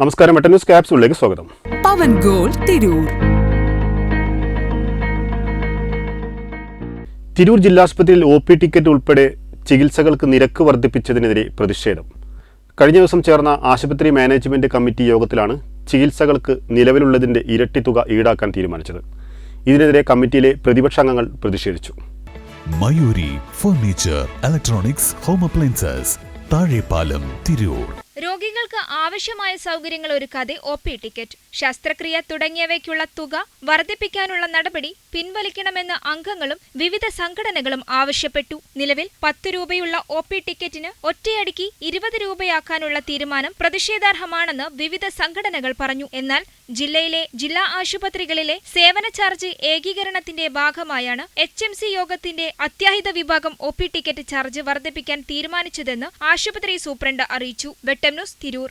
നമസ്കാരം മെട്ട ന്യൂസ് ക്യാപ്സൂളിലേക്ക് സ്വാഗതം. പവൻ ഗോൾ തിരൂർ. തിരൂർ ജില്ലാസ്പത്രിയിൽ ഒ പി ടിക്കറ്റ് ഉൾപ്പെടെ ചികിത്സകൾക്ക് നിരക്ക് വർദ്ധിപ്പിച്ചതിനെതിരെ പ്രതിഷേധം. കഴിഞ്ഞ ദിവസം ചേർന്ന ആശുപത്രി മാനേജ്മെന്റ് കമ്മിറ്റി യോഗത്തിലാണ് ചികിത്സകൾക്ക് നിലവിലുള്ളതിന്റെ ഇരട്ടി തുക ഈടാക്കാൻ തീരുമാനിച്ചത്. ഇതിനെതിരെ കമ്മിറ്റിയിലെ പ്രതിപക്ഷാംഗങ്ങൾ പ്രതിഷേധിച്ചു. Mayuri furniture electronics home appliances Thazhepalam Tirur. രോഗികൾക്ക് ആവശ്യമായ സൗകര്യങ്ങൾ ഒരുക്കാതെ ഒ പി ടിക്കറ്റ് ശസ്ത്രക്രിയ തുടങ്ങിയവയ്ക്കുള്ള തുക വർദ്ധിപ്പിക്കാനുള്ള നടപടി പിൻവലിക്കണമെന്ന് അംഗങ്ങളും വിവിധ സംഘടനകളും ആവശ്യപ്പെട്ടു. നിലവിൽ പത്ത് രൂപയുള്ള ഒ പി ടിക്കറ്റിന് ഒറ്റയടിക്ക് ഇരുപത് രൂപയാക്കാനുള്ള തീരുമാനം പ്രതിഷേധാർഹമാണെന്ന് വിവിധ സംഘടനകൾ പറഞ്ഞു. എന്നാൽ ജില്ലയിലെ ജില്ലാ ആശുപത്രികളിലെ സേവന ചാർജ് ഏകീകരണത്തിന്റെ ഭാഗമായാണ് എച്ച് എം സി യോഗത്തിന്റെ അത്യാഹിത വിഭാഗം ഒ പി ടിക്കറ്റ് ചാർജ് വർദ്ധിപ്പിക്കാൻ തീരുമാനിച്ചതെന്ന് ആശുപത്രി സൂപ്രണ്ട് അറിയിച്ചു. വെട്ടം ന്യൂസ് തിരൂർ